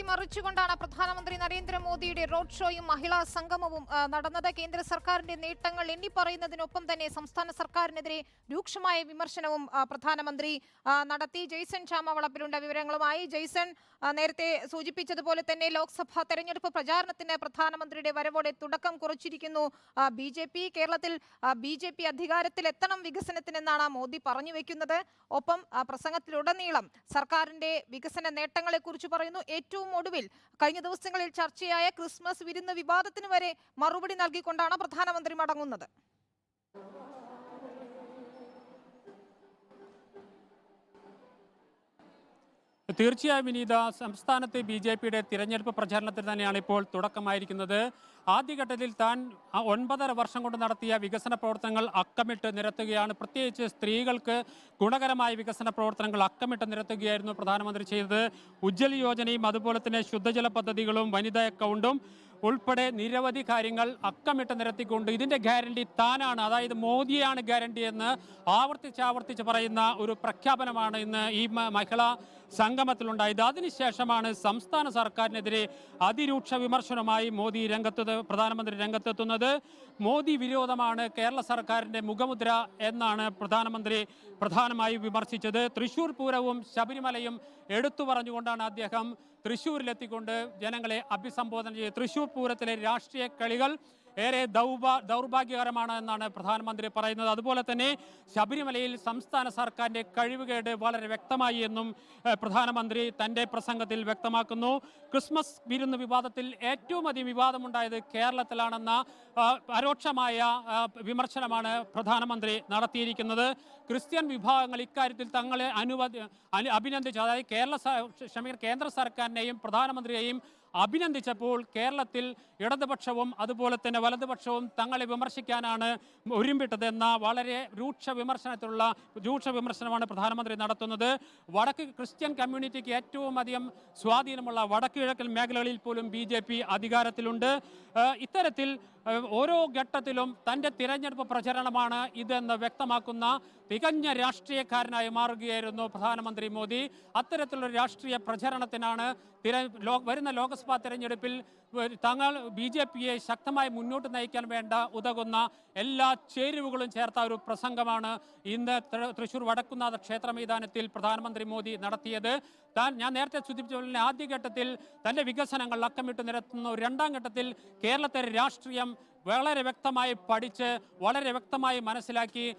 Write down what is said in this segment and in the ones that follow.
മറിച്ചുകൊണ്ടാണ് പ്രധാനമന്ത്രി നരേന്ദ്രമോദിയുടെ റോഡ് ഷോയും മഹിളാ സംഗമവും നടന്നത്. കേന്ദ്ര സർക്കാരിന്റെ നേട്ടങ്ങൾ എണ്ണി പറയുന്നതിനൊപ്പം തന്നെ സംസ്ഥാന സർക്കാരിനെതിരെ രൂക്ഷമായ വിമർശനവും പ്രധാനമന്ത്രി നടത്തി. ജെയ്സൺ ചാമവളപ്പിലുണ്ട് വിവരങ്ങളുമായി. ജെയ്സൺ നേരത്തെ സൂചിപ്പിച്ചതുപോലെ തന്നെ ലോക്സഭാ തെരഞ്ഞെടുപ്പ് പ്രചാരണത്തിന് പ്രധാനമന്ത്രിയുടെ വരവോടെ തുടക്കം കുറിച്ചിരിക്കുന്നു. ബി ജെ പി കേരളത്തിൽ ബി ജെ പി അധികാരത്തിലെത്തണം വികസനത്തിനെന്നാണ് മോദി പറഞ്ഞു വെക്കുന്നത്. ഒപ്പം പ്രസംഗത്തിലുടനീളം സർക്കാരിന്റെ വികസന നേട്ടങ്ങളെക്കുറിച്ച് പറയുന്നു. ഏറ്റവും ഒടുവിൽ കഴിഞ്ഞ ദിവസങ്ങളിൽ ചർച്ചയായ ക്രിസ്മസ് വിരുന്ന് വിവാദത്തിന് വരെ മറുപടി നൽകിക്കൊണ്ടാണ് പ്രധാനമന്ത്രി മടങ്ങുന്നത് തീർച്ചയായും വിനീത സംസ്ഥാനത്തെ ബി ജെ പിയുടെ തിരഞ്ഞെടുപ്പ് പ്രചാരണത്തിൽ തന്നെയാണ് ഇപ്പോൾ തുടക്കമായിരിക്കുന്നത്. ആദ്യഘട്ടത്തിൽ താൻ ഒൻപതര വർഷം കൊണ്ട് നടത്തിയ വികസന പ്രവർത്തനങ്ങൾ അക്കമിട്ട് നിരത്തുകയാണ്. പ്രത്യേകിച്ച് സ്ത്രീകൾക്ക് ഗുണകരമായ വികസന പ്രവർത്തനങ്ങൾ അക്കമിട്ട് നിരത്തുകയായിരുന്നു പ്രധാനമന്ത്രി ചെയ്തത്. ഉജ്ജ്വല യോജനയും അതുപോലെ തന്നെ ശുദ്ധജല പദ്ധതികളും വനിതാ അക്കൗണ്ടും ഉൾപ്പെടെ നിരവധി കാര്യങ്ങൾ അക്കമിട്ട് നിരത്തിക്കൊണ്ട് ഇതിന്റെ ഗ്യാരണ്ടി താനാണ്. അതായത് മോദിയാണ് ഗ്യാരണ്ടി എന്ന് ആവർത്തിച്ചാവർത്തിച്ച് ആവർത്തിച്ച് പറയുന്ന ഒരു പ്രഖ്യാപനമാണ് ഇന്ന് ഈ മഹിളാ സംഗമത്തിലുണ്ടായത്. അതിനുശേഷമാണ് സംസ്ഥാന സർക്കാരിനെതിരെ അതിരൂക്ഷ വിമർശനവുമായി മോദി രംഗത്ത് പ്രധാനമന്ത്രി രംഗത്തെത്തുന്നത്. മോദി വിരോധമാണ് കേരള സർക്കാരിന്റെ മുഖമുദ്ര എന്നാണ് പ്രധാനമന്ത്രി പ്രധാനമായും വിമർശിച്ചത്. തൃശൂർ പൂരവും ശബരിമലയും എടുത്തു പറഞ്ഞുകൊണ്ടാണ് അദ്ദേഹം തൃശ്ശൂരിലെത്തിക്കൊണ്ട് ജനങ്ങളെ അഭിസംബോധന ചെയ്ത് തൃശ്ശൂർ പൂരത്തിലെ രാഷ്ട്രീയ കളികൾ ഏറെ ദൗർഭാ ദൗർഭാഗ്യകരമാണ് എന്നാണ് പ്രധാനമന്ത്രി പറയുന്നത്. അതുപോലെ തന്നെ ശബരിമലയിൽ സംസ്ഥാന സർക്കാരിന്റെ കഴിവുകേട് വളരെ വ്യക്തമായി എന്നും പ്രധാനമന്ത്രി തന്റെ പ്രസംഗത്തിൽ വ്യക്തമാക്കുന്നു. ക്രിസ്മസ് വിരുന്ന് വിവാദത്തിൽ ഏറ്റവും അധികം വിവാദമുണ്ടായത് കേരളത്തിലാണെന്ന പരോക്ഷമായ വിമർശനമാണ് പ്രധാനമന്ത്രി നടത്തിയിരിക്കുന്നത്. ക്രിസ്ത്യൻ വിഭാഗങ്ങൾ ഇക്കാര്യത്തിൽ തങ്ങളെ അനുവദി അഭിനന്ദിച്ചു. അതായത് കേരള ക്ഷമിക്കുന്ന കേന്ദ്ര സർക്കാരിനെയും പ്രധാനമന്ത്രിയെയും അഭിനന്ദിച്ചപ്പോൾ കേരളത്തിൽ ഇടതുപക്ഷവും അതുപോലെ തന്നെ വലതുപക്ഷവും തങ്ങളെ വിമർശിക്കാനാണ് ഒരുമ്പിട്ടതെന്ന വളരെ രൂക്ഷ വിമർശനത്തിലുള്ള രൂക്ഷ വിമർശനമാണ് പ്രധാനമന്ത്രി നടത്തുന്നത്. വടക്ക് ക്രിസ്ത്യൻ കമ്മ്യൂണിറ്റിക്ക് ഏറ്റവും അധികം സ്വാധീനമുള്ള വടക്ക് കിഴക്കൻ മേഖലകളിൽ പോലും ബി ജെ പി അധികാരത്തിലുണ്ട്. ഇത്തരത്തിൽ ഓരോ ഘട്ടത്തിലും തന്റെ തിരഞ്ഞെടുപ്പ് പ്രചരണമാണ് ഇതെന്ന് വ്യക്തമാക്കുന്ന തികഞ്ഞ രാഷ്ട്രീയക്കാരനായി മാറുകയായിരുന്നു പ്രധാനമന്ത്രി മോദി. അത്തരത്തിലുള്ള രാഷ്ട്രീയ പ്രചരണത്തിനാണ് വരുന്ന ലോക്സഭാ തെരഞ്ഞെടുപ്പിൽ വ- തങ്ങൾ ബി ജെ പിയെ ശക്തമായി മുന്നോട്ട് നയിക്കാൻ വേണ്ട ഉതകുന്ന എല്ലാ ചേരുവകളും ചേർത്ത ഒരു പ്രസംഗമാണ് ഇന്ന് തൃശൂർ വടക്കുന്നാഥ ക്ഷേത്ര മൈതാനത്തിൽ പ്രധാനമന്ത്രി മോദി നടത്തിയത്. താൻ ഞാൻ നേരത്തെ സൂചിപ്പിച്ച പോലെ ആദ്യഘട്ടത്തിൽ തന്റെ വികസനങ്ങൾ അക്കമിട്ട് നിരത്തുന്ന ഒരു രണ്ടാം ഘട്ടത്തിൽ കേരളത്തെ രാഷ്ട്രീയം വളരെ വ്യക്തമായി പഠിച്ച് വളരെ വ്യക്തമായി മനസ്സിലാക്കി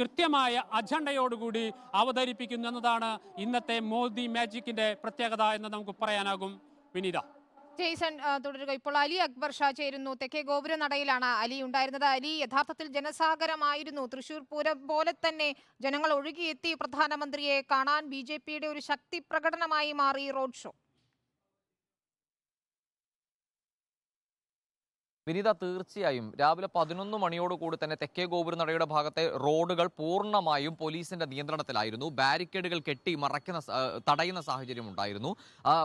കൃത്യമായ അജണ്ടയോടുകൂടി അവതരിപ്പിക്കുന്നു എന്നതാണ് ഇന്നത്തെ മോദി മാജിക്കിന്റെ പ്രത്യേകത എന്ന് നമുക്ക് പറയാനാകും. വിനീത. ജെയ്സൺ തുടരുക. ഇപ്പോൾ അലി അക്ബർ ഷാ ചേരുന്നു. തെക്കേ ഗോപുര നടയിലാണ് അലി ഉണ്ടായിരുന്നത്. അലി യഥാർത്ഥത്തിൽ ജനസാഗരമായിരുന്നു. തൃശൂർ പൂരം പോലെ തന്നെ ജനങ്ങൾ ഒഴുകിയെത്തി പ്രധാനമന്ത്രിയെ കാണാൻ ബി ഒരു ശക്തി പ്രകടനമായി മാറി റോഡ് ഷോ. വിനീത തീർച്ചയായും രാവിലെ പതിനൊന്ന് മണിയോട് കൂടി തന്നെ തെക്കേ ഗോപുരനടയുടെ ഭാഗത്തെ റോഡുകൾ പൂർണമായും പോലീസിന്റെ നിയന്ത്രണത്തിലായിരുന്നു. ബാരിക്കേഡുകൾ കെട്ടി മറയ്ക്കുന്ന തടയുന്ന സാഹചര്യം ഉണ്ടായിരുന്നു.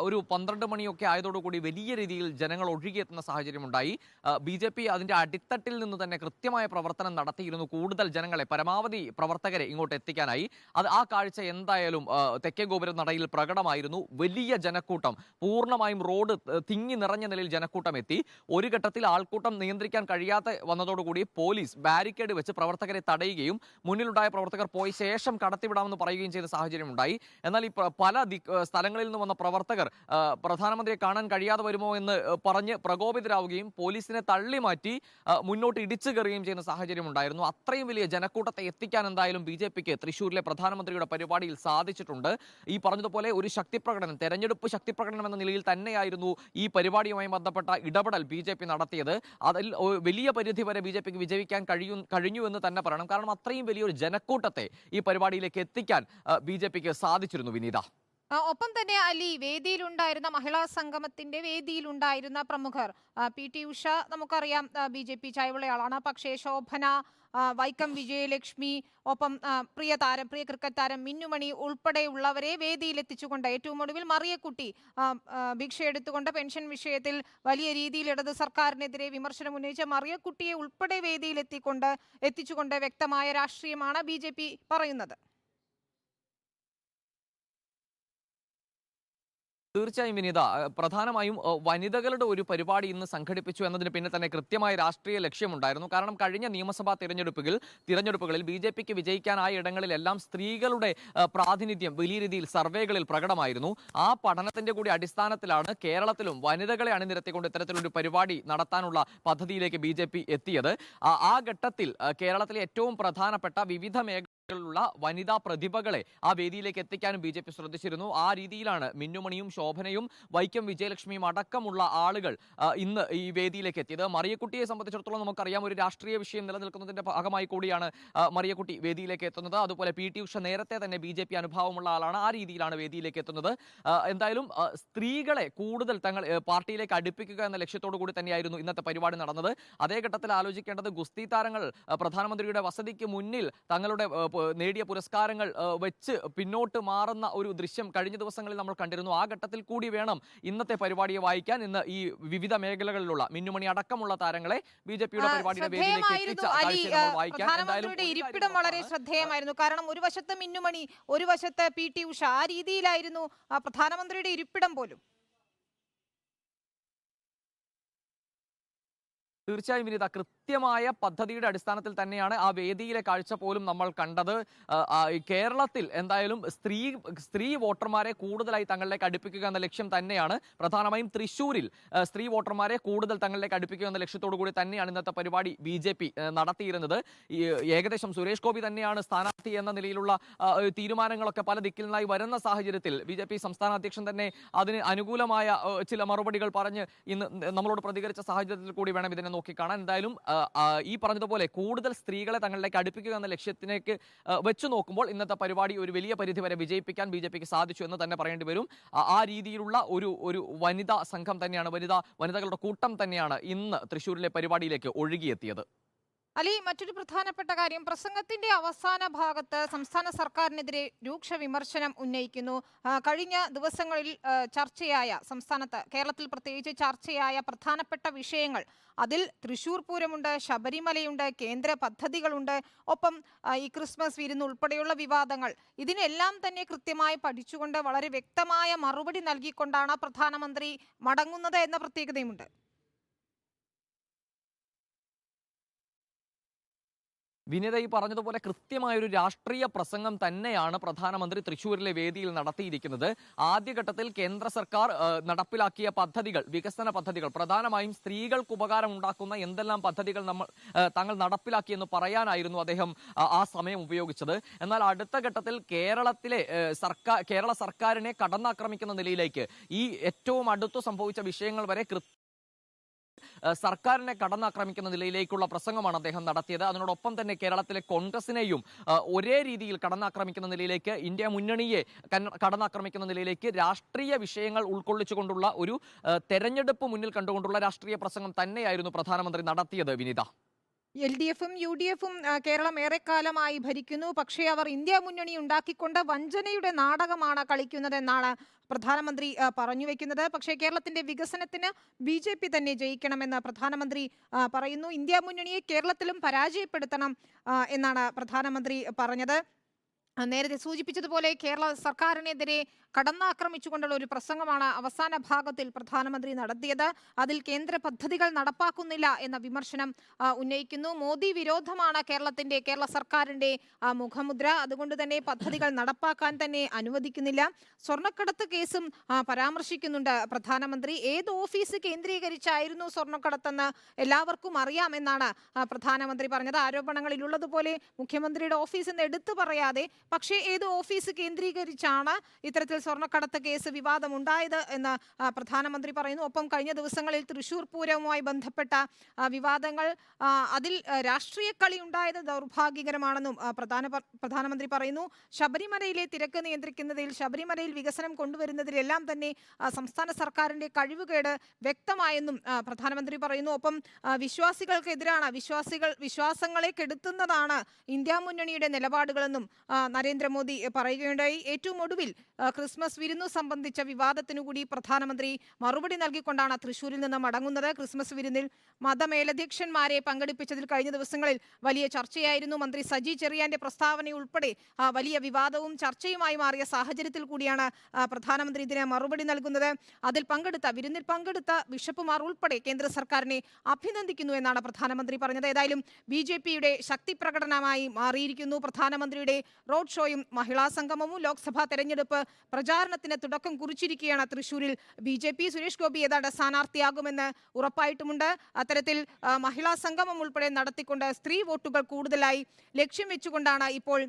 ഒരു പന്ത്രണ്ട് മണിയൊക്കെ ആയതോടുകൂടി വലിയ രീതിയിൽ ജനങ്ങൾ ഒഴുകിയെത്തുന്ന സാഹചര്യം ഉണ്ടായി. ബി ജെ പി അതിന്റെ അടിത്തട്ടിൽ നിന്ന് തന്നെ കൃത്യമായ പ്രവർത്തനം നടത്തിയിരുന്നു. കൂടുതൽ ജനങ്ങളെ പരമാവധി പ്രവർത്തകരെ ഇങ്ങോട്ട് എത്തിക്കാനായി. അത് ആ കാഴ്ച എന്തായാലും തെക്കേ ഗോപുരം നടയിൽ പ്രകടമായിരുന്നു. വലിയ ജനക്കൂട്ടം പൂർണമായും റോഡ് തിങ്ങി നിറഞ്ഞ നിലയിൽ ജനക്കൂട്ടം എത്തി. ഒരു ഘട്ടത്തിൽ ആൾക്കൂട്ടം നിയന്ത്രിക്കാൻ കഴിയാതെ വന്നതോടുകൂടി പോലീസ് ബാരിക്കേഡ് വെച്ച് പ്രവർത്തകരെ തടയുകയും മുന്നിലുണ്ടായ പ്രവർത്തകർ പോയ ശേഷം കടത്തിവിടാമെന്ന് പറയുകയും ചെയ്ത സാഹചര്യം ഉണ്ടായി എന്നാൽ ഈ പല സ്ഥലങ്ങളിൽ നിന്ന് വന്ന പ്രവർത്തകർ പ്രധാനമന്ത്രിയെ കാണാൻ കഴിയാതെ വരുമോ എന്ന് പറഞ്ഞ് പ്രകോപിതരാവുകയും പോലീസിനെ തള്ളി മാറ്റി മുന്നോട്ട് ഇടിച്ചു കയറുകയും ചെയ്യുന്ന സാഹചര്യം ഉണ്ടായിരുന്നു അത്രയും വലിയ ജനക്കൂട്ടത്തെ എത്തിക്കാൻ എന്തായാലും ബി ജെ പിക്ക് തൃശ്ശൂരിലെ പ്രധാനമന്ത്രിയുടെ പരിപാടിയിൽ സാധിച്ചിട്ടുണ്ട്. ഈ പറഞ്ഞതുപോലെ ഒരു ശക്തിപ്രകടനം തെരഞ്ഞെടുപ്പ് ശക്തിപ്രകടനം എന്ന നിലയിൽ തന്നെയായിരുന്നു ഈ പരിപാടിയുമായി ബന്ധപ്പെട്ട ഇടപെടൽ ബി നടത്തിയത്. അതിൽ വലിയ പരിധി വരെ ബി ജെ പിക്ക് വിജയിക്കാൻ കഴിയും കഴിഞ്ഞു എന്ന് തന്നെ പറയണം. കാരണം അത്രയും വലിയൊരു ജനക്കൂട്ടത്തെ ഈ പരിപാടിയിലേക്ക് എത്തിക്കാൻ ബി ജെ പിക്ക് സാധിച്ചിരുന്നു വിനീത. ഒപ്പം തന്നെ അലി വേദിയിലുണ്ടായിരുന്ന മഹിളാ സംഗമത്തിന്റെ വേദിയിലുണ്ടായിരുന്ന പ്രമുഖർ പി ടി ഉഷ നമുക്കറിയാം ബി ജെ പി ചായവിളയാളാണ് പക്ഷേ ശോഭന വൈക്കം വിജയലക്ഷ്മി ഒപ്പം പ്രിയ താരം പ്രിയ ക്രിക്കറ്റ് താരം മിന്നുമണി ഉൾപ്പെടെയുള്ളവരെ വേദിയിലെത്തിച്ചുകൊണ്ട് ഏറ്റവും ഒടുവിൽ മറിയക്കുട്ടി ആ, ആ, ഭിക്ഷ എടുത്തുകൊണ്ട് പെൻഷൻ വിഷയത്തിൽ വലിയ രീതിയിൽ ഇടത് സർക്കാരിനെതിരെ വിമർശനം ഉന്നയിച്ച മറിയക്കുട്ടിയെ ഉൾപ്പെടെ വേദിയിലെത്തിക്കൊണ്ട് എത്തിച്ചുകൊണ്ട് വ്യക്തമായ രാഷ്ട്രീയമാണ് ബി പറയുന്നത്. തീർച്ചയായും വിനീത പ്രധാനമായും വനിതകളുടെ ഒരു പരിപാടി ഇന്ന് സംഘടിപ്പിച്ചു എന്നതിന് പിന്നെ തന്നെ കൃത്യമായ രാഷ്ട്രീയ ലക്ഷ്യമുണ്ടായിരുന്നു. കാരണം കഴിഞ്ഞ നിയമസഭാ തിരഞ്ഞെടുപ്പുകൾ തിരഞ്ഞെടുപ്പുകളിൽ ബി ജെ പിക്ക് വിജയിക്കാനായ ഇടങ്ങളിലെല്ലാം സ്ത്രീകളുടെ പ്രാതിനിധ്യം വലിയ രീതിയിൽ സർവേകളിൽ പ്രകടമായിരുന്നു. ആ പഠനത്തിന്റെ കൂടി അടിസ്ഥാനത്തിലാണ് കേരളത്തിലും വനിതകളെ അണിനിരത്തിക്കൊണ്ട് ഇത്തരത്തിലൊരു പരിപാടി നടത്താനുള്ള പദ്ധതിയിലേക്ക് ബി എത്തിയത്. ആ ഘട്ടത്തിൽ കേരളത്തിലെ ഏറ്റവും പ്രധാനപ്പെട്ട വിവിധ മേഖല ിലുള്ള വനിതാ പ്രതിഭകളെ ആ വേദിയിലേക്ക് എത്തിക്കാനും ബി ശ്രദ്ധിച്ചിരുന്നു. ആ രീതിയിലാണ് മിന്നുമണിയും ശോഭനയും വൈക്കം വിജയലക്ഷ്മിയും അടക്കമുള്ള ആളുകൾ ഇന്ന് ഈ വേദിയിലേക്ക് എത്തിയത്. മറിയക്കുട്ടിയെ സംബന്ധിച്ചിടത്തോളം നമുക്കറിയാം ഒരു രാഷ്ട്രീയ വിഷയം നിലനിൽക്കുന്നതിന്റെ ഭാഗമായി കൂടിയാണ് മറിയക്കുട്ടി വേദിയിലേക്ക് എത്തുന്നത്. അതുപോലെ പി. ടി. ഉഷ നേരത്തെ തന്നെ ബി ജെ അനുഭാവമുള്ള ആളാണ്. ആ രീതിയിലാണ് വേദിയിലേക്ക് എത്തുന്നത്. എന്തായാലും സ്ത്രീകളെ കൂടുതൽ തങ്ങൾ പാർട്ടിയിലേക്ക് അടുപ്പിക്കുക എന്ന ലക്ഷ്യത്തോടു കൂടി തന്നെയായിരുന്നു ഇന്നത്തെ പരിപാടി നടന്നത്. അതേ ഘട്ടത്തിൽ ആലോചിക്കേണ്ടത് ഗുസ്തി താരങ്ങൾ പ്രധാനമന്ത്രിയുടെ വസതിക്ക് മുന്നിൽ തങ്ങളുടെ നേടിയ പുരസ്കാരങ്ങൾ വെച്ച് പിന്നോട്ട് മാറുന്ന ഒരു ദൃശ്യം കഴിഞ്ഞ ദിവസങ്ങളിൽ നമ്മൾ കണ്ടിരുന്നു. ആ ഘട്ടത്തിൽ കൂടി വേണം ഇന്നത്തെ പരിപാടിയെ വായിക്കാൻ. ഇന്ന് ഈ വിവിധ മേഖലകളിലുള്ള മിന്നുമണി അടക്കമുള്ള താരങ്ങളെ ബി ജെ പിയുടെ പരിപാടിയുടെ വേദിയിലേക്ക് ഇരിപ്പിടം വളരെ. ശ്രദ്ധേയമായിരുന്നു. കാരണം ഒരു വശത്ത് മിന്നുമണി ഒരു വശത്ത് പി ടി ഉഷ ആ രീതിയിലായിരുന്നു പ്രധാനമന്ത്രിയുടെ ഇരിപ്പിടം പോലും. തീർച്ചയായും വിനീത കൃത്യമായ പദ്ധതിയുടെ അടിസ്ഥാനത്തിൽ തന്നെയാണ് ആ വേദിയിലെ കാഴ്ച പോലും നമ്മൾ കണ്ടത്. കേരളത്തിൽ എന്തായാലും സ്ത്രീ സ്ത്രീ വോട്ടർമാരെ കൂടുതലായി തങ്ങളിലേക്ക് അടുപ്പിക്കുക എന്ന ലക്ഷ്യം തന്നെയാണ്. പ്രധാനമായും തൃശ്ശൂരിൽ സ്ത്രീ വോട്ടർമാരെ കൂടുതൽ തങ്ങളിലേക്ക് അടുപ്പിക്കുക എന്ന ലക്ഷ്യത്തോടു കൂടി തന്നെയാണ് ഇന്നത്തെ പരിപാടി ബി ജെ പി നടത്തിയിരുന്നത്. ഏകദേശം സുരേഷ് ഗോപി തന്നെയാണ് സ്ഥാനാർത്ഥി എന്ന നിലയിലുള്ള തീരുമാനങ്ങളൊക്കെ പല ദിക്കിൽ നിന്നായി വരുന്ന സാഹചര്യത്തിൽ ബി ജെ പി സംസ്ഥാന അധ്യക്ഷൻ തന്നെ അതിന് അനുകൂലമായ ചില മറുപടികൾ പറഞ്ഞ് ഇന്ന് നമ്മളോട് പ്രതികരിച്ച സാഹചര്യത്തിൽ കൂടി വേണം ഇതിനെ നോക്കിക്കാണാൻ എന്തായാലും ഈ പറഞ്ഞതുപോലെ കൂടുതൽ സ്ത്രീകളെ തങ്ങളിലേക്ക് അടുപ്പിക്കുക എന്ന ലക്ഷ്യത്തിലേക്ക് വെച്ച് നോക്കുമ്പോൾ ഇന്നത്തെ പരിപാടി ഒരു വലിയ പരിധി വരെ വിജയിപ്പിക്കാൻ ബി സാധിച്ചു എന്ന് തന്നെ പറയേണ്ടി വരും. ആ രീതിയിലുള്ള ഒരു ഒരു വനിതാ സംഘം തന്നെയാണ് വനിതാ വനിതകളുടെ കൂട്ടം തന്നെയാണ് ഇന്ന് തൃശ്ശൂരിലെ പരിപാടിയിലേക്ക് ഒഴുകിയെത്തിയത്. അലി മറ്റൊരു പ്രധാനപ്പെട്ട കാര്യം. പ്രസംഗത്തിന്റെ അവസാന ഭാഗത്ത് സംസ്ഥാന സർക്കാരിനെതിരെ രൂക്ഷ വിമർശനം ഉന്നയിക്കുന്നു. കഴിഞ്ഞ ദിവസങ്ങളിൽ ചർച്ചയായ സംസ്ഥാനത്ത് കേരളത്തിൽ പ്രത്യേകിച്ച് ചർച്ചയായ പ്രധാനപ്പെട്ട വിഷയങ്ങൾ. അതിൽ തൃശൂർ പൂരമുണ്ട് ശബരിമലയുണ്ട് കേന്ദ്ര പദ്ധതികളുണ്ട് ഒപ്പം ഈ ക്രിസ്മസ് വിരുന്ന് ഉൾപ്പെടെയുള്ള വിവാദങ്ങൾ. ഇതിനെല്ലാം തന്നെ കൃത്യമായി പഠിച്ചുകൊണ്ട് വളരെ വ്യക്തമായ മറുപടി നൽകിക്കൊണ്ടാണ് പ്രധാനമന്ത്രി മടങ്ങുന്നത് എന്ന പ്രത്യേകതയുമുണ്ട്. വിനിത ഈ പറഞ്ഞതുപോലെ കൃത്യമായ ഒരു രാഷ്ട്രീയ പ്രസംഗം തന്നെയാണ് പ്രധാനമന്ത്രി തൃശൂരിലെ വേദിയിൽ നടത്തിയിരിക്കുന്നത്. ആദ്യഘട്ടത്തിൽ കേന്ദ്ര സർക്കാർ നടപ്പിലാക്കിയ പദ്ധതികൾ വികസന പദ്ധതികൾ പ്രധാനമായും സ്ത്രീകൾക്ക് ഉപകാരം ഉണ്ടാക്കുന്ന എന്തെല്ലാം പദ്ധതികൾ നമ്മൾ തങ്ങൾ നടപ്പിലാക്കിയെന്ന് പറയാനായിരുന്നു അദ്ദേഹം ആ, സമയം ഉപയോഗിച്ചത്. എന്നാൽ അടുത്ത ഘട്ടത്തിൽ കേരളത്തിലെ സർക്കാർ കേരള സർക്കാരിനെ കടന്നാക്രമിക്കുന്ന നിലയിലേക്ക് ഈ ഏറ്റവും അടുത്തു സംഭവിച്ച വിഷയങ്ങൾ വരെ സർക്കാരിനെ കടന്നാക്രമിക്കുന്ന നിലയിലേക്കുള്ള പ്രസംഗമാണ് അദ്ദേഹം നടത്തിയത്. അതിനോടൊപ്പം തന്നെ കേരളത്തിലെ കോൺഗ്രസിനെയും ഒരേ രീതിയിൽ കടന്നാക്രമിക്കുന്ന നിലയിലേക്ക് ഇന്ത്യ മുന്നണിയെ കന്ന- കടന്നാക്രമിക്കുന്ന നിലയിലേക്ക് രാഷ്ട്രീയ വിഷയങ്ങൾ ഉൾക്കൊള്ളിച്ചുകൊണ്ടുള്ള ഒരു തെരഞ്ഞെടുപ്പ് മുന്നിൽ കണ്ടുകൊണ്ടുള്ള രാഷ്ട്രീയ പ്രസംഗം തന്നെയായിരുന്നു പ്രധാനമന്ത്രി നടത്തിയത് വിനിത. എൽ ഡി എഫും യു ഡി എഫും കേരളം ഏറെക്കാലമായി ഭരിക്കുന്നു. പക്ഷേ അവർ ഇന്ത്യ മുന്നണി ഉണ്ടാക്കിക്കൊണ്ട് വഞ്ചനയുടെ നാടകമാണ് കളിക്കുന്നതെന്നാണ് പ്രധാനമന്ത്രി പറഞ്ഞു വെക്കുന്നത്. പക്ഷേ കേരളത്തിന്റെ വികസനത്തിന് ബി ജെ പി തന്നെ ജയിക്കണമെന്ന് പ്രധാനമന്ത്രി പറയുന്നു. ഇന്ത്യ മുന്നണിയെ കേരളത്തിലും പരാജയപ്പെടുത്തണം എന്നാണ് പ്രധാനമന്ത്രി പറഞ്ഞത്. നേരത്തെ സൂചിപ്പിച്ചതുപോലെ കേരള സർക്കാരിനെതിരെ കടന്നാക്രമിച്ചുകൊണ്ടുള്ള ഒരു പ്രസംഗമാണ് അവസാന ഭാഗത്തിൽ പ്രധാനമന്ത്രി നടത്തിയത്. അതിൽ കേന്ദ്ര പദ്ധതികൾ നടപ്പാക്കുന്നില്ല എന്ന വിമർശനം ഉന്നയിക്കുന്നു. മോദി വിരോധമാണ് കേരളത്തിന്റെ കേരള സർക്കാരിന്റെ മുഖമുദ്ര. അതുകൊണ്ട് തന്നെ പദ്ധതികൾ നടപ്പാക്കാൻ തന്നെ അനുവദിക്കുന്നില്ല. സ്വർണക്കടത്ത് കേസും പരാമർശിക്കുന്നുണ്ട് പ്രധാനമന്ത്രി. ഏത് ഓഫീസ് കേന്ദ്രീകരിച്ചായിരുന്നു സ്വർണക്കടത്തെന്ന് എല്ലാവർക്കും അറിയാമെന്നാണ് പ്രധാനമന്ത്രി പറഞ്ഞത്. ആരോപണങ്ങളിലുള്ളതുപോലെ മുഖ്യമന്ത്രിയുടെ ഓഫീസിൽ നിന്ന് എടുത്തു പറയാതെ പക്ഷേ ഏത് ഓഫീസ് കേന്ദ്രീകരിച്ചാണ് ഇത്തരത്തിൽ സ്വർണക്കടത്ത് കേസ് വിവാദമുണ്ടായത് എന്ന് പ്രധാനമന്ത്രി പറയുന്നു. ഒപ്പം കഴിഞ്ഞ ദിവസങ്ങളിൽ തൃശൂർ പൂരവുമായി ബന്ധപ്പെട്ട വിവാദങ്ങൾ അതിൽ രാഷ്ട്രീയ കളി ഉണ്ടായത് ദൗർഭാഗ്യകരമാണെന്നും പ്രധാന പ്രധാനമന്ത്രി പറയുന്നു. ശബരിമലയിലെ തിരക്ക് നിയന്ത്രിക്കുന്നതിൽ ശബരിമലയിൽ വികസനം കൊണ്ടുവരുന്നതിലെല്ലാം തന്നെ സംസ്ഥാന സർക്കാരിന്റെ കഴിവുകേട് വ്യക്തമായെന്നും പ്രധാനമന്ത്രി പറയുന്നു. ഒപ്പം വിശ്വാസികൾക്കെതിരാണ് വിശ്വാസികൾ വിശ്വാസങ്ങളെ കെടുത്തുന്നതാണ് ഇന്ത്യ മുന്നണിയുടെ നിലപാടുകളെന്നും നരേന്ദ്രമോദി പറയുകയുണ്ടായി. ഏറ്റവും ഒടുവിൽ ക്രിസ്മസ് വിരുന്നു സംബന്ധിച്ച വിവാദത്തിനു കൂടി പ്രധാനമന്ത്രി മറുപടി നൽകിക്കൊണ്ടാണ് തൃശൂരിൽ നിന്ന് മടങ്ങുന്നത് ക്രിസ്മസ് വിരുന്നിൽ മതമേലധ്യക്ഷന്മാരെ പങ്കെടുപ്പിച്ചതിൽ കഴിഞ്ഞ ദിവസങ്ങളിൽ വലിയ ചർച്ചയായിരുന്നു. മന്ത്രി സജി ചെറിയാന്റെ പ്രസ്താവന ഉൾപ്പെടെ വലിയ വിവാദവും ചർച്ചയുമായി മാറിയ സാഹചര്യത്തിൽ കൂടിയാണ് പ്രധാനമന്ത്രി ഇതിന് മറുപടി നൽകുന്നത്. അതിൽ പങ്കെടുത്ത വിരുന്നിൽ പങ്കെടുത്ത ബിഷപ്പുമാർ ഉൾപ്പെടെ കേന്ദ്ര സർക്കാരിനെ അഭിനന്ദിക്കുന്നു എന്നാണ് പ്രധാനമന്ത്രി പറഞ്ഞത്. ഏതായാലും ബി ശക്തി പ്രകടനമായി മാറിയിരിക്കുന്നു. പ്രധാനമന്ത്രിയുടെ റോഡ് ഷോയും മഹിളാ സംഗമവും ലോക്സഭാ തെരഞ്ഞെടുപ്പ് പ്രചാരണത്തിന് തുടക്കം കുറിച്ചിരിക്കുകയാണ് തൃശൂരിൽ B J P Suresh Gopi ഏതാണ്ട് സ്ഥാനാർത്ഥിയാകുമെന്ന് ഉറപ്പായിട്ടുമുണ്ട്. അത്തരത്തിൽ മഹിളാ സംഗമം ഉൾപ്പെടെ നടത്തിക്കൊണ്ട് സ്ത്രീ വോട്ടുകൾ കൂടുതലായി ലക്ഷ്യം വെച്ചുകൊണ്ടാണ് ഇപ്പോൾ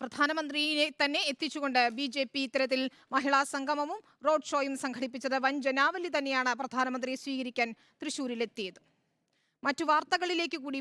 പ്രധാനമന്ത്രിയെ തന്നെ എത്തിച്ചുകൊണ്ട് ബി ജെ പി ഇത്തരത്തിൽ മഹിളാ സംഗമവും റോഡ് ഷോയും സംഘടിപ്പിച്ചത്. വൻ ജനാവലി തന്നെയാണ് പ്രധാനമന്ത്രിയെ സ്വീകരിക്കാൻ തൃശൂരിലെത്തിയത് മറ്റു വാർത്തകളിലേക്ക് കൂടി